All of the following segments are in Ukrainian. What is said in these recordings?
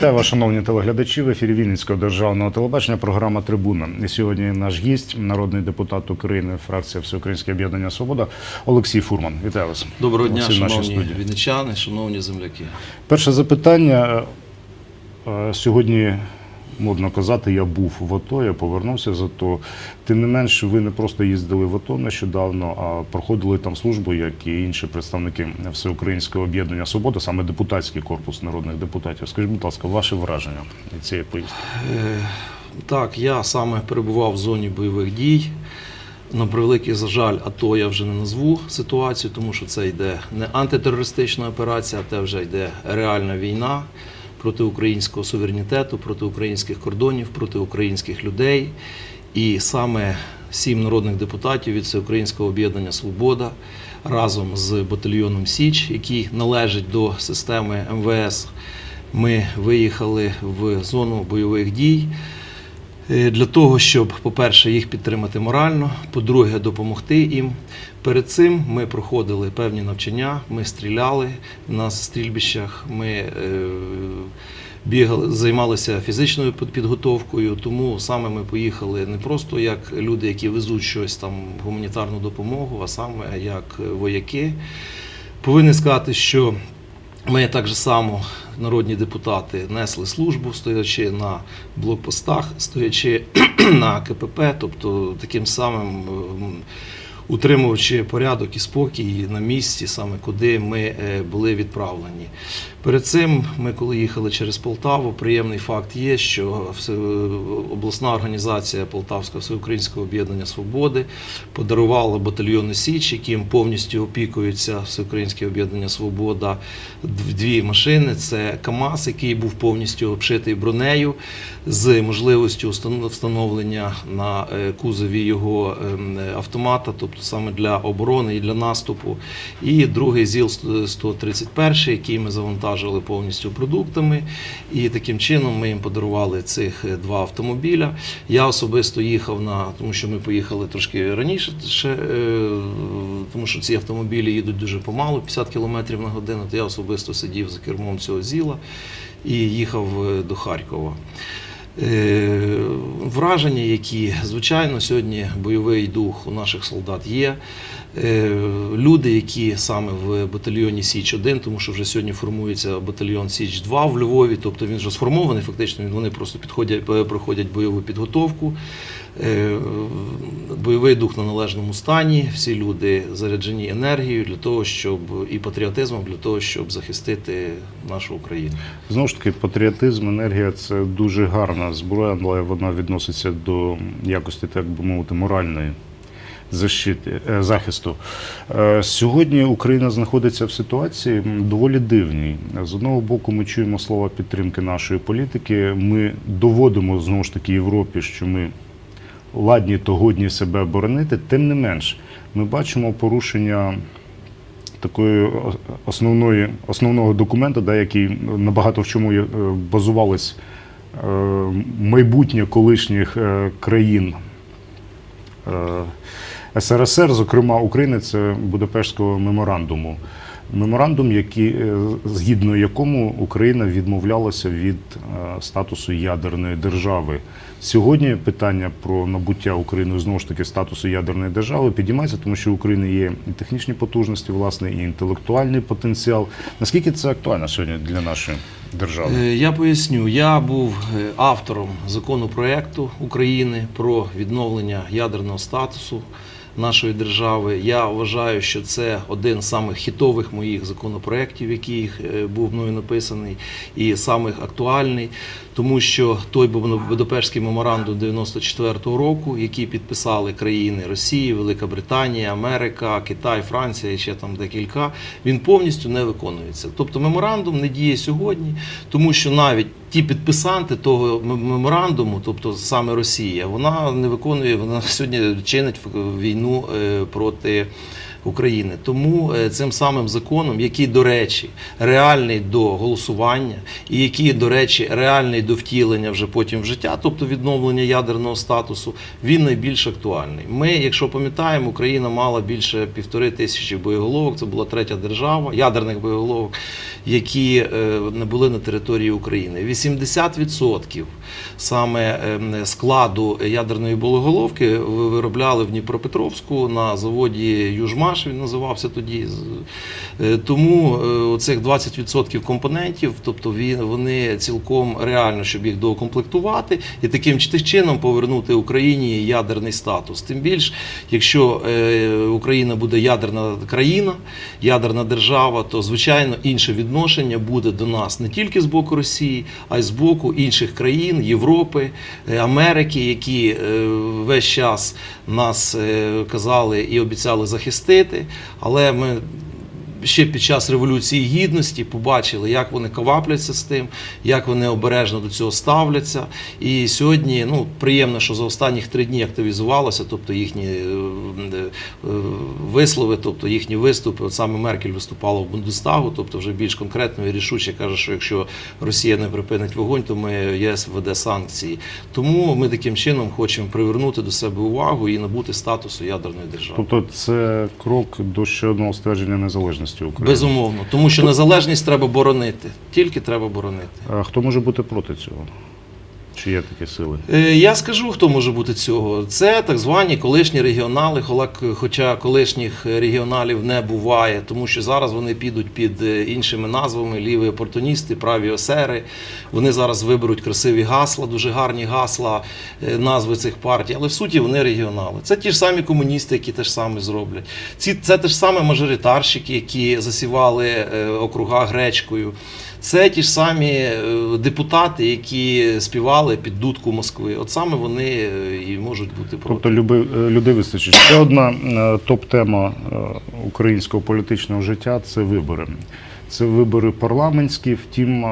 Вітаю вас, шановні телеглядачі. В ефірі Вінницького державного телебачення. Програма Трибуна. І сьогодні наш гість, народний депутат України, фракція Всеукраїнське об'єднання Свобода Олексій Фурман. Вітаю вас. Доброго дня, Олексій, шановні студії. вінничани, шановні земляки. Перше запитання. Е, Сьогодні модно казати, я був в АТО, я повернувся з АТО. Тим не менш, ви не просто їздили в АТО нещодавно, а проходили там службу, як і інші представники Всеукраїнського об'єднання Свобода, саме депутатський корпус народних депутатів. Скажіть, будь ласка, ваше враження цієї поїздки? Е, Так, я саме перебував в зоні бойових дій. На превеликий жаль, АТО я вже не назву ситуацію, тому що це йде не антитерористична операція, а це вже йде реальна війна проти українського суверенітету, проти українських кордонів, проти українських людей. І саме сім народних депутатів від Всеукраїнського об'єднання Свобода разом з батальйоном Січ, який належить до системи МВС, ми виїхали в зону бойових дій. Е, Для того, щоб, по-перше, їх підтримати морально, по-друге, допомогти їм. Перед цим ми проходили певні навчання, ми стріляли на стрільбищах, ми е, бігали, займалися фізичною під- підготовкою. Тому саме ми поїхали не просто як люди, які везуть щось там гуманітарну допомогу, а саме як вояки. Повинен сказати, що ми так само, народні депутати, несли службу, стоячи на блокпостах, стоячи на КПП, тобто таким самим утримуючи порядок і спокій на місці, саме куди ми е, були відправлені. Перед цим ми, коли їхали через Полтаву, приємний факт є, що обласна організація Полтавського всеукраїнського об'єднання свободи подарувала батальйону Січ, яким повністю опікується Всеукраїнське об'єднання Свобода. дв- Дві машини. Це КАМАЗ, який був повністю обшитий бронею з можливістю встановлення на е, кузові його ем, автомата, тобто саме для оборони і для наступу. І другий ЗІЛ 131, який ми завантажили повністю продуктами. І таким чином ми їм подарували цих е, два автомобіля. Я особисто їхав на, тому що ми поїхали трошки раніше, е, тому що ці автомобілі їдуть дуже помалу, 50 км на годину. То я особисто сидів за кермом цього ЗІЛа і їхав е, до Харкова. Е, Враження, які звичайно сьогодні бойовий дух у наших солдат є. Е, Люди, які саме в батальйоні Січ 1 тому що вже сьогодні формується батальйон Січ 2 в Львові, тобто він вже сформований, фактично вони просто підходять, проходять бойову підготовку. Е, Бойовий дух на належному стані, всі люди заряджені енергією для того, щоб і патріотизмом для того, щоб захистити нашу Україну. Знову ж таки, патріотизм, енергія це дуже гарна зброя, але вона відноситься до якості, так би мовити, моральної защити, е, захисту. Е, Сьогодні Україна знаходиться в ситуації доволі дивній. З одного боку, ми чуємо слова підтримки нашої політики. Ми доводимо знову ж таки Європі, що ми ладні то годні себе боронити. Тим не менш, ми бачимо порушення такої основної, основного документу, да, який набагато в чому е, базувалось е, майбутнє колишніх е, країн СРСР, зокрема України, це Будапештського меморандуму. Меморандум, який, е, згідно якому Україна відмовлялася від е, статусу ядерної держави. Сьогодні питання про набуття Україною знову ж таки статусу ядерної держави підіймається, тому що у України є і технічні потужності, власне, і інтелектуальний потенціал. Наскільки це актуально сьогодні для нашої держави? Е, Я поясню, я був автором законопроекту України про відновлення ядерного статусу нашої держави. Я вважаю, що це один з самих хітових моїх законопроєктів, який е, був мною написаний, і самих актуальний, тому що той Будапештський меморандум 94-го року, який підписали країни Росії, Велика Британія, Америка, Китай, Франція і ще там декілька, він повністю не виконується. Тобто меморандум не діє сьогодні, тому що навіть ті підписанти того меморандуму, тобто саме Росія, вона не виконує, вона сьогодні чинить війну е, проти України. Тому е, цим самим законом, який, до речі, реальний до голосування, і який, до речі, реальний до втілення вже потім в життя, тобто відновлення ядерного статусу, він найбільш актуальний. Ми, якщо пам'ятаємо, Україна мала більше півтори тисячі боєголовок. Це була третя держава ядерних боєголовок, які е, не були на території України. 80% саме ем, складу ядерної боєголовки виробляли в Дніпропетровську на заводі Южмаш. Він називався тоді. Е, Тому е, цих 20% компонентів, тобто вони цілком реально, щоб їх доукомплектувати і таким чином повернути Україні ядерний статус. Тим більш, якщо е, Україна буде ядерна країна, ядерна держава, то звичайно інше відношення буде до нас не тільки з боку Росії, а й з боку інших країн Європи, Америки, які весь час нас казали і обіцяли захистити. Але ми ще під час Революції Гідності побачили, як вони квапляться з тим, як вони обережно до цього ставляться. І сьогодні ну, приємно, що за останніх три дні активізувалося, тобто їхні е, е, вислови, тобто їхні виступи. От саме Меркель виступала в Бундестагу, тобто вже більш конкретно і рішуче каже, що якщо Росія не припинить вогонь, то ми ЄС введе санкції. Тому ми таким чином хочемо привернути до себе увагу і набути статусу ядерної держави. Тобто це крок до ще одного ствердження незалежності України. Безумовно, тому що незалежність треба боронити. Тільки треба боронити. А хто може бути проти цього? Чи є такі сили? Е, Я скажу, хто може бути цього. Це так звані колишні регіонали, хоча колишніх регіоналів не буває, тому що зараз вони підуть під е, іншими назвами: ліві опортуністи, праві осери. Вони зараз виберуть красиві гасла, дуже гарні гасла, е, назви цих партій. Але в суті вони регіонали. Це ті ж самі комуністи, які те ж саме зроблять. Ці це те ж саме мажоритарщики, які засівали округа гречкою. Це ті ж самі е, депутати, які співали під дудку Москви. От саме вони е, і можуть бути проти. Тобто е, людей вистачить. Ще одна топ-тема українського політичного життя це вибори. Це вибори парламентські, втім,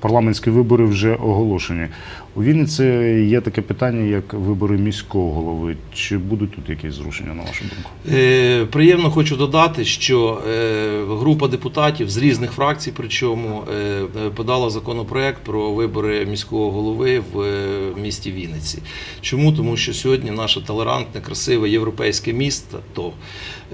парламентські вибори вже оголошені. У Вінниці є таке питання, як вибори міського голови. Чи будуть тут якісь зрушення, на вашу думку? Е, Приємно хочу додати, що е, група депутатів з різних фракцій, причому е, подала законопроект про вибори міського голови в місті Вінниці. Чому? Тому що сьогодні наше толерантне, красиве європейське місто, то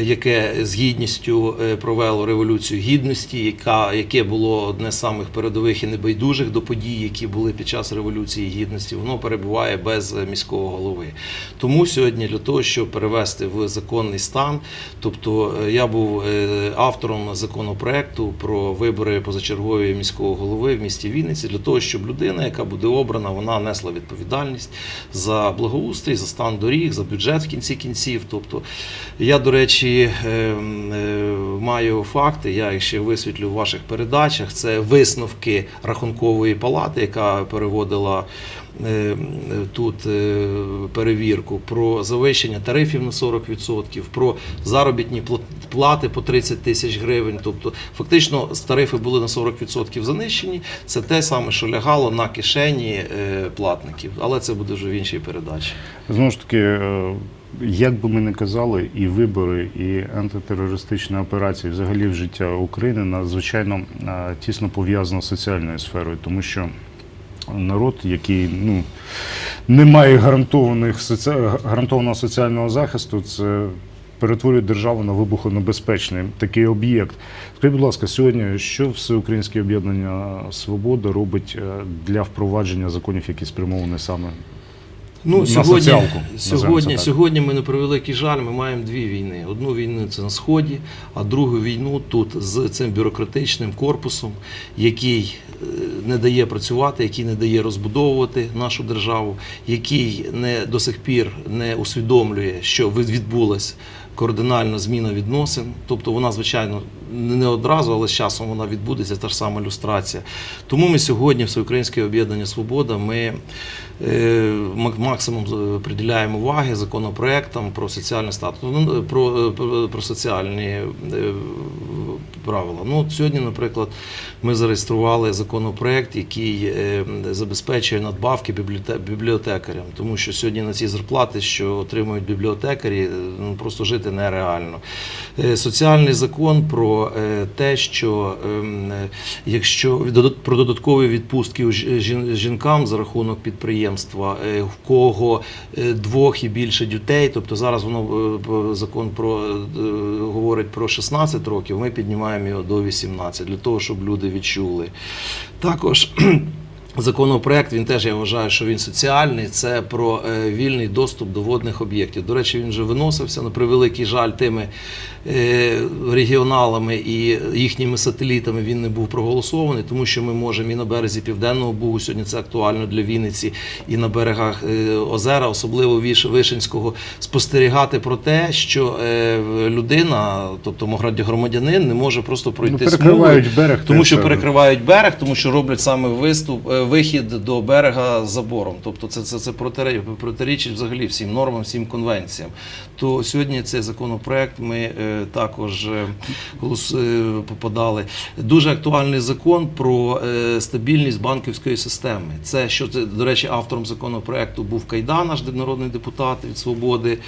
яке з гідністю провело революцію гідності, яка яке було одне з самих передових і небайдужих до подій, які були під час революції гідності, воно перебуває без міського голови. Тому сьогодні для того, щоб перевести в законний стан, тобто е, я був е, автором законопроекту про вибори позачергові міського голови в місті Вінниці, для того, щоб людина, яка буде обрана, вона несла відповідальність за благоустрій, за стан доріг, за бюджет в кінці кінців. Тобто я, до речі, е, е, маю факти, я їх ще висвітлю в ваших передачах. Це висновки рахункової палати, яка переводила тут е, перевірку про завищення тарифів на 40%, про заробітні пла- плати по 30 тисяч гривень. Тобто, фактично, тарифи були на 40% занищені. Це те саме, що лягало на кишені е, платників, але це буде вже в іншій передачі. Знову ж таки, е, як би ми не казали, і вибори, і антитерористична операція, взагалі в життя України надзвичайно е, тісно пов'язано з соціальною сферою, тому що народ, який ну, не має гарантованих соці... гарантованого соціального захисту, це перетворює державу на вибухонебезпечний такий об'єкт. Скажіть, будь ласка, сьогодні що всеукраїнське об'єднання Свобода робить е, для впровадження законів, які спрямовані саме Ну, На сьогодні, соціалку, сьогодні, сьогодні ми на превеликий жаль, ми маємо дві війни. Одну війну це на сході, а другу війну тут з цим бюрократичним корпусом, який е, не дає працювати, який не дає розбудовувати нашу державу, який не до сих пір не усвідомлює, що від- відбулась кардинальна зміна відносин. Тобто вона, звичайно, не одразу, але з часом вона відбудеться, та ж сама люстрація. Тому ми сьогодні, Всеукраїнське об'єднання Свобода, ми е, мак- максимум е, приділяємо уваги законопроектам про соціальний статус, ну, про, е, про- про соціальні е, правила. Ну, от сьогодні, наприклад, ми зареєстрували законопроект, який е, забезпечує надбавки бібліотекарям, тому що сьогодні на ці зарплати, що отримують бібліотекарі, е, ну, просто жити нереально. Е, Соціальний закон про те, що ем, якщо про додаткові відпустки жінкам за рахунок підприємства, в кого двох і більше дітей, тобто зараз воно закон про говорить про 16 років, ми піднімаємо його до 18, для того, щоб люди відчули. Також Законопроект він теж я вважаю, що він соціальний. Це про е, вільний доступ до водних об'єктів. До речі, він вже виносився на превеликий жаль тими е, регіоналами і їхніми сателітами. Він не був проголосований, тому що ми можемо і на березі Південного Бугу сьогодні це актуально для Вінниці, і на берегах е, озера, особливо Вишенського, спостерігати про те, що людина, тобто громадянин, не може просто пройти Ну, перекривають берег, тому що перекривають берег, тому що роблять саме виступ, вихід до берега забором. Тобто це, це, це протирічить взагалі всім нормам, всім конвенціям. То сьогодні цей законопроект ми е, також е, е, подали. Дуже актуальний закон про стабільність банківської системи. Це що це, до речі, автором законопроекту був Кайдан, наш народний депутат від свободи.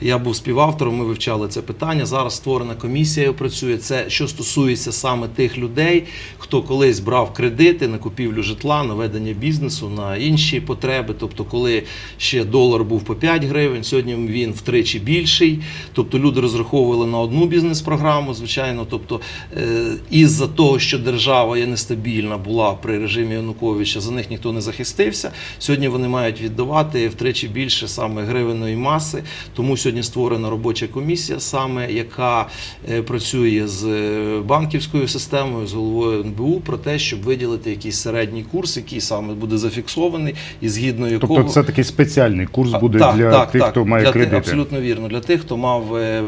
Я був співавтором. Ми вивчали це питання. Зараз створена комісія працює. Це що стосується саме тих людей, хто колись брав кредити на купівлю житла, на ведення бізнесу, на інші потреби. Тобто, коли ще долар був по 5 гривень, сьогодні він втричі більший. Тобто люди розраховували на одну бізнес-програму, звичайно. Тобто, е, із-за того, що держава є нестабільна, була при режимі Януковича, за них ніхто не захистився. Сьогодні вони мають віддавати втричі більше саме гривенної маси. Тому сьогодні створена робоча комісія, саме яка е, працює з е, банківською системою, з головою НБУ про те, щоб виділити якийсь середній курс, який саме буде зафіксований, і згідно якого Тобто це такий спеціальний курс буде так, для так, тих, так. хто має для кредити. Абсолютно вірно. Для тих, хто мав е, е,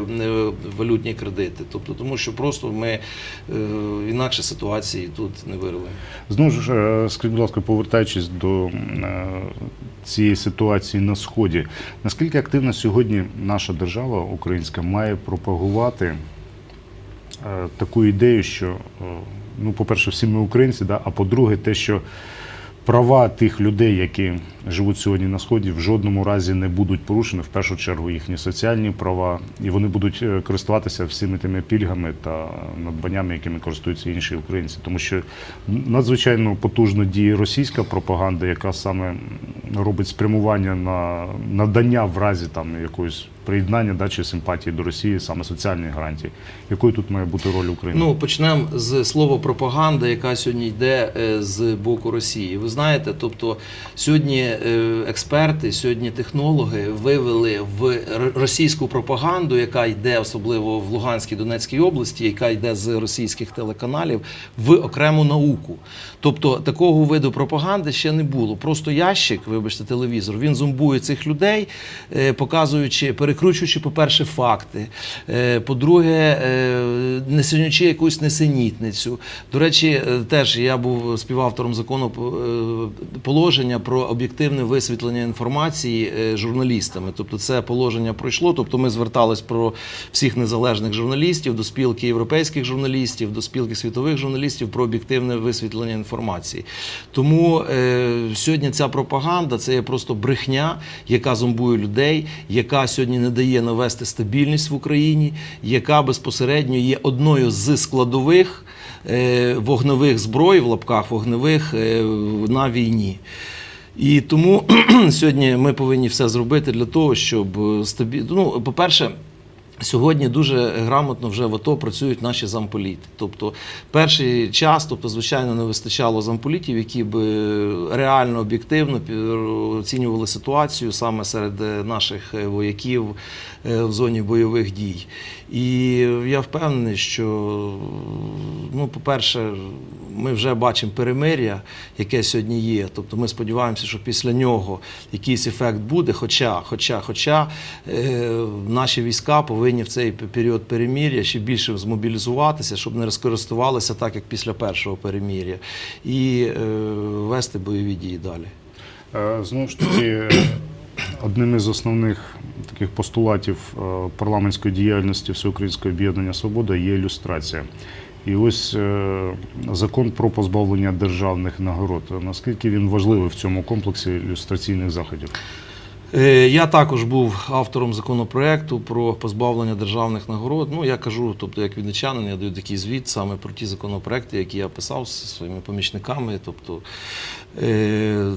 валютні кредити. Тобто, тому що просто ми е, інакше ситуації тут не вирвемо. Знову ж, скажіть, будь ласка, повертаючись до цієї ситуації на сході, наскільки активно сьогодні наша держава українська має пропагувати таку ідею, що ну, по-перше, всі ми українці, да, а по-друге, те, що права тих людей, які живуть сьогодні на сході, в жодному разі не будуть порушені. В першу чергу їхні соціальні права, і вони будуть е, користуватися всіми тими пільгами та надбаннями, якими користуються інші українці. Тому що надзвичайно потужно діє російська пропаганда, яка саме робить спрямування на надання в разі там якоїсь приєднання да, чи симпатії до Росії, саме соціальні гарантії. Якою тут має бути роль України? Ну, почнемо з слова пропаганда, яка сьогодні йде е, з боку Росії. Ви знаєте, тобто сьогодні е, експерти, сьогодні технологи вивели в російську пропаганду, яка йде особливо в Луганській Донецькій області, яка йде з російських телеканалів, в окрему науку. Тобто такого виду пропаганди ще не було. Просто ящик, вибачте, телевізор, він зомбує цих людей, е, показуючи, перекручуючи, по-перше, факти. Е, По-друге, е, несенючи якусь несенітницю. До речі, е, теж я був співавтором закону положення про об'єктивне висвітлення інформації журналістами. Тобто, це положення пройшло. Тобто, ми звертались про всіх незалежних журналістів до спілки європейських журналістів, до спілки світових журналістів про об'єктивне висвітлення інформації. Тому сьогодні ця пропаганда це є просто брехня, яка зомбує людей, яка сьогодні не дає навести стабільність в Україні, яка безпосередньо є одною з складових е, вогневих зброй в лапках вогневих е, на війні. І тому сьогодні ми повинні все зробити для того, щоб стабі... ну, по-перше, Сьогодні дуже грамотно вже в АТО працюють наші замполіти. Тобто, перший час, тобто, звичайно, не вистачало замполітів, які б реально об'єктивно оцінювали ситуацію саме серед е, наших е, вояків е, в зоні бойових дій. І я впевнений, що, ну, по-перше, ми вже бачимо перемир'я, яке сьогодні є. Тобто ми сподіваємося, що після нього якийсь ефект буде. Хоча, хоча, хоча е, наші війська повинні в цей період перемир'я ще більше змобілізуватися, щоб не розкористувалися так, як після першого перемир'я, і е, вести бойові дії далі. Е, Знову ж таки, е, одним із основних таких постулатів е, парламентської діяльності Всеукраїнського об'єднання Свобода є ілюстрація. І ось закон про позбавлення державних нагород. Наскільки він важливий в цьому комплексі ілюстраційних заходів? Е, Я також був автором законопроекту про позбавлення державних нагород. Ну я кажу, тобто як відничанин, я даю такий звіт саме про ті законопроекти, які я писав зі своїми помічниками. Тобто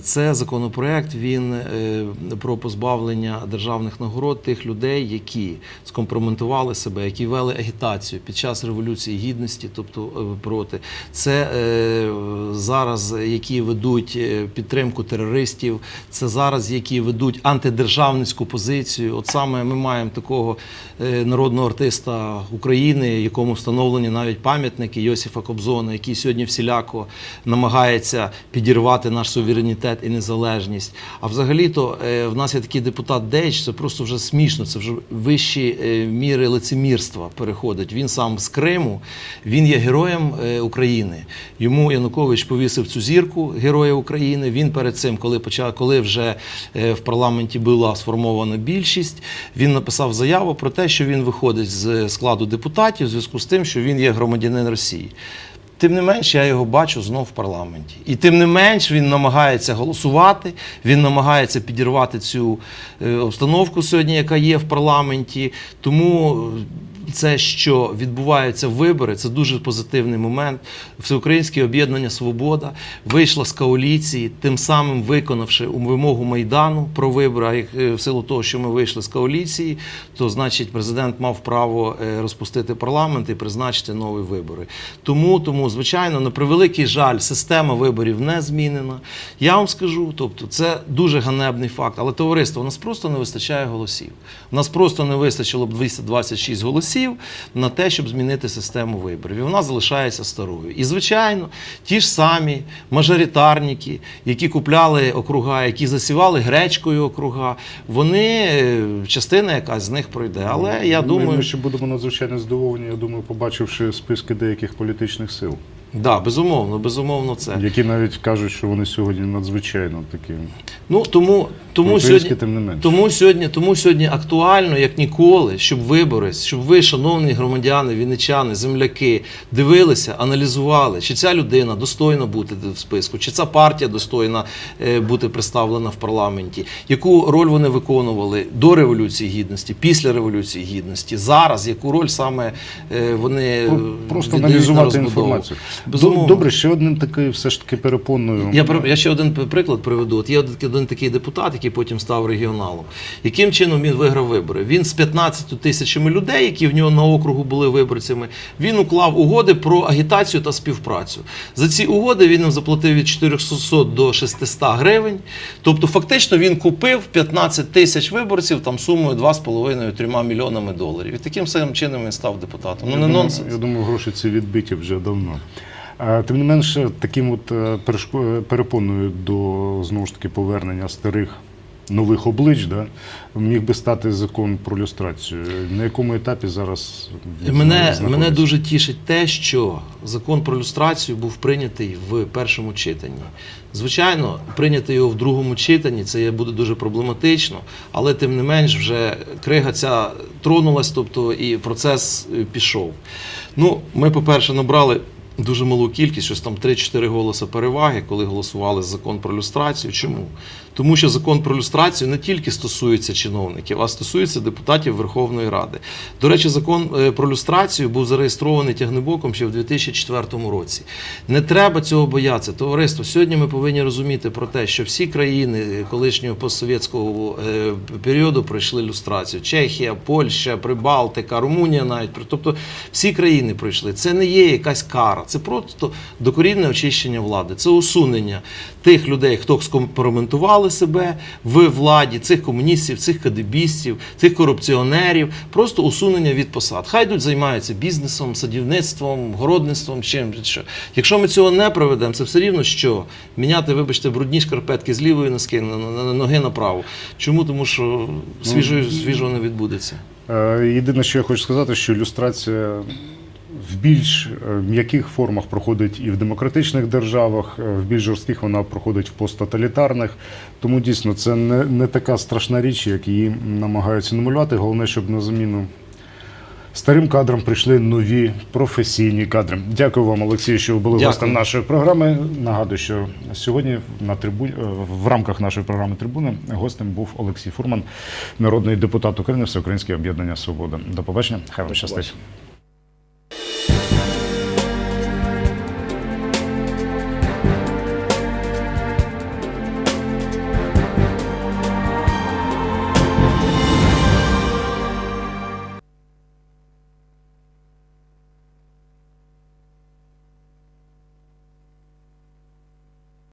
це законопроект він е, про позбавлення державних нагород тих людей, які скомпрометували себе, які вели агітацію під час революції гідності, тобто е, проти. Це е, зараз, які ведуть е, підтримку терористів, це зараз, які ведуть антидержавницьку позицію. От саме ми маємо такого е, народного артиста України, якому встановлені навіть пам'ятники Йосифа Кобзона, який сьогодні всіляко намагається підірвати наш суверенітет і незалежність. А взагалі-то е, в нас є такий депутат Дейч, це просто вже смішно, це вже вищі е, міри лицемірства переходить. Він сам з Криму, він є героєм е, України. Йому Янукович повісив цю зірку Героя України. Він перед цим, коли почав, коли вже в парламенті була сформована більшість, він написав заяву про те, що він виходить з складу депутатів в зв'язку з тим, що він є громадянин Росії. Тим не менш, я його бачу знов в парламенті. І тим не менш він намагається голосувати, він намагається підірвати цю е, обстановку сьогодні, яка є в парламенті. Тому це, що відбуваються вибори, це дуже позитивний момент. Всеукраїнське об'єднання Свобода вийшло з коаліції, тим самим виконавши вимогу Майдану про вибори. А як е, в силу того, що ми вийшли з коаліції, то значить президент мав право е, розпустити парламент і призначити нові вибори. Тому, тому, звичайно, на превеликий жаль, система виборів не змінена. Я вам скажу, тобто, це дуже ганебний факт. Але товариство, у нас просто не вистачає голосів. У нас просто не вистачило б 226 голосів на те, щоб змінити систему виборів. І вона залишається старою. І, звичайно, ті ж самі мажоритарники, які купляли округа, які засівали гречкою округа, вони е, частина якась з них пройде. Але я Ми- думаю, ми ще будемо надзвичайно здивовані, я думаю, побачивши списки деяких політичних сил, да, безумовно, безумовно, це. які навіть кажуть, що вони сьогодні надзвичайно такі Ну тому, тому сьогодні. тим не менше. Тому сьогодні, тому сьогодні актуально, як ніколи, щоб вибори, щоб ви, шановні громадяни, вінничани, земляки, дивилися, аналізували, чи ця людина достойна бути в списку, чи ця партія достойна е, бути представлена в парламенті, яку роль вони виконували до революції гідності, після революції гідності, зараз яку роль саме е, вони Про- е, просто віддають на інформацію. Безумовно. Добре, ще один такий все ж таки перепонною. Я, я ще один приклад приведу. От є один, такий депутат, який потім став регіоналом. Яким чином він виграв вибори? Він з 15 тисячами людей, які в нього на округу були виборцями, він уклав угоди про агітацію та співпрацю. За ці угоди він їм заплатив від 400 до 600 гривень. Тобто, фактично, він купив 15 тисяч виборців там сумою 2,5-3 мільйонами доларів. І таким самим чином він став депутатом. Ну Я не думаю, нонсенс. Я думаю, гроші ці відбиті вже давно. А, Тим не менше, таким от е, перепоною до знову ж таки повернення старих нових облич, да, міг би стати закон про люстрацію. На якому етапі зараз Мене, мене дуже тішить те, що закон про люстрацію був прийнятий в першому читанні. Звичайно, прийняти його в другому читанні це буде дуже проблематично, але тим не менш вже крига ця тронулась, тобто і процес е, пішов. Ну, ми, по-перше, набрали. Дуже малу кількість, щось там 3-4 голоси переваги, коли голосували за закон про люстрацію. Чому? Тому що закон про люстрацію не тільки стосується чиновників, а стосується депутатів Верховної Ради. До речі, закон е, про люстрацію був зареєстрований тягнебоком ще в 2004 році. Не треба цього боятися. Товариство, сьогодні ми повинні розуміти про те, що всі країни е, колишнього постсовєтського е, періоду пройшли люстрацію. Чехія, Польща, Прибалтика, Румунія навіть. Тобто всі країни пройшли. Це не є якась кара, це просто докорінне очищення влади, це усунення тих людей, хто скомпрометували себе в владі, цих комуністів, цих кадебістів, цих корупціонерів, просто усунення від посад. Хай йдуть займаються бізнесом, садівництвом, городництвом, чим що. Якщо ми цього не проведемо, це все рівно що міняти, вибачте, брудні шкарпетки з лівої носки на, ноги на праву. Чому? Тому що свіжого, свіжого не відбудеться. Е, Єдине, що я хочу сказати, що ілюстрація в більш е, м'яких формах проходить і в демократичних державах, е, в більш жорстких вона проходить в посттоталітарних. Тому дійсно це не, не така страшна річ, як її намагаються намалювати. Головне, щоб на заміну Старим кадрам прийшли нові професійні кадри. Дякую вам, Олексій, що ви були Дякую. гостем нашої програми. Нагадую, що сьогодні на трибуні в рамках нашої програми Трибуни гостем був Олексій Фурман, народний депутат України, Всеукраїнське об'єднання Свобода. До побачення. Хай вам щастить.